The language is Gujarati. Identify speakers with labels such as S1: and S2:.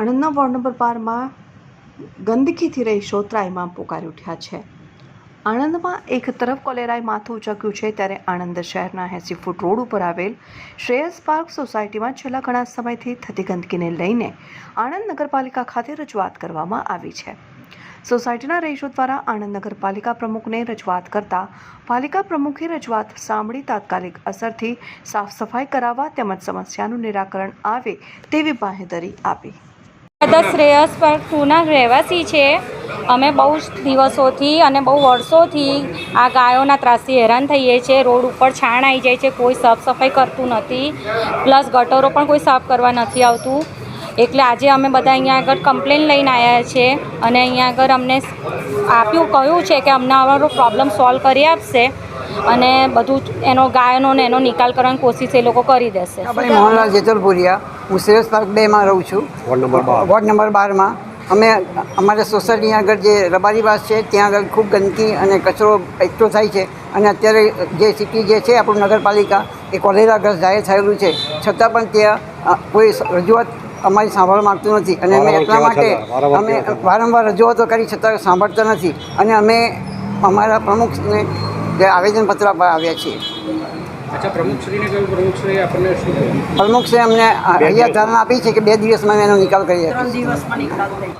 S1: આણંદના વોર્ડ નંબર બારમાં ગંદકીથી રહી ત્રાઈમામ પોકારી ઉઠ્યા છે. આણંદમાં એક તરફ કોલેરાએ માથું ઉચક્યું છે ત્યારે આણંદ શહેરના એસી ફૂટ રોડ ઉપર આવેલ શ્રેયસ પાર્ક સોસાયટીમાં છેલ્લા ઘણા સમયથી થતી ગંદકીને લઈને આણંદ નગરપાલિકા ખાતે રજૂઆત કરવામાં આવી છે. સોસાયટીના રહીશો દ્વારા આણંદ નગરપાલિકા પ્રમુખને રજૂઆત કરતા પાલિકા પ્રમુખે રજૂઆત સાંભળી તાત્કાલિક અસરથી સાફ સફાઈ કરાવવા તેમજ સમસ્યાનું નિરાકરણ આવે તેવી બાહેધરી આપી.
S2: બધા શ્રેયસ પાર્ક ટુના રહેવાસી છે. અમે બહુ દિવસોથી અને બહુ વર્ષોથી આ ગાયોના ત્રાસથી હેરાન થઈએ છીએ. રોડ ઉપર છાણ આવી જાય છે. કોઈ સાફ સફાઈ કરતું નથી. પ્લસ ગટરો પણ કોઈ સાફ કરવા નથી આવતું. એટલે આજે અમે બધા અહીંયા આગળ કમ્પ્લેન લઈને આવ્યા છે અને અહીંયા આગળ અમને આપ્યું, કહ્યું છે કે અમને અમારો પ્રોબ્લેમ સોલ્વ કરી આપશે અને બધું એનો ગાયનો ને એનો નિકાલ કરવાની કોશિશ એ લોકો કરી દેશે.
S3: મોહનલાલ જેતલપુરિયા. હું શ્રેયસ પાર્ક બેમાં રહું છું.
S4: વોર્ડ નંબર
S3: બારમાં. અમે અમારા સોસાયટી આગળ જે રબારીવાસ છે ત્યાં આગળ ખૂબ ગંદકી અને કચરો એકઠો થાય છે અને અત્યારે જે સિટી જે છે આપણું નગરપાલિકા એ કોલેરાગ્રસ્ત જાહેર થયેલું છે. છતાં પણ ત્યાં કોઈ રજૂઆત અમારી સાંભળવા માગતું નથી. અને અમે એટલા માટે અમે વારંવાર રજૂઆતો કરી છતાં સાંભળતા નથી. અને અમે અમારા પ્રમુખને જે આવેદનપત્ર આપવા આવ્યા છીએ.
S5: અચ્છા પ્રમુખશ્રીને પ્રમુખશ્રી આપણને શું કહ્યું
S3: પ્રમુખશ્રી અમને અહીંયા ધારણા આપી છે કે બે દિવસમાં એનો નિકાલ કરી આપીશું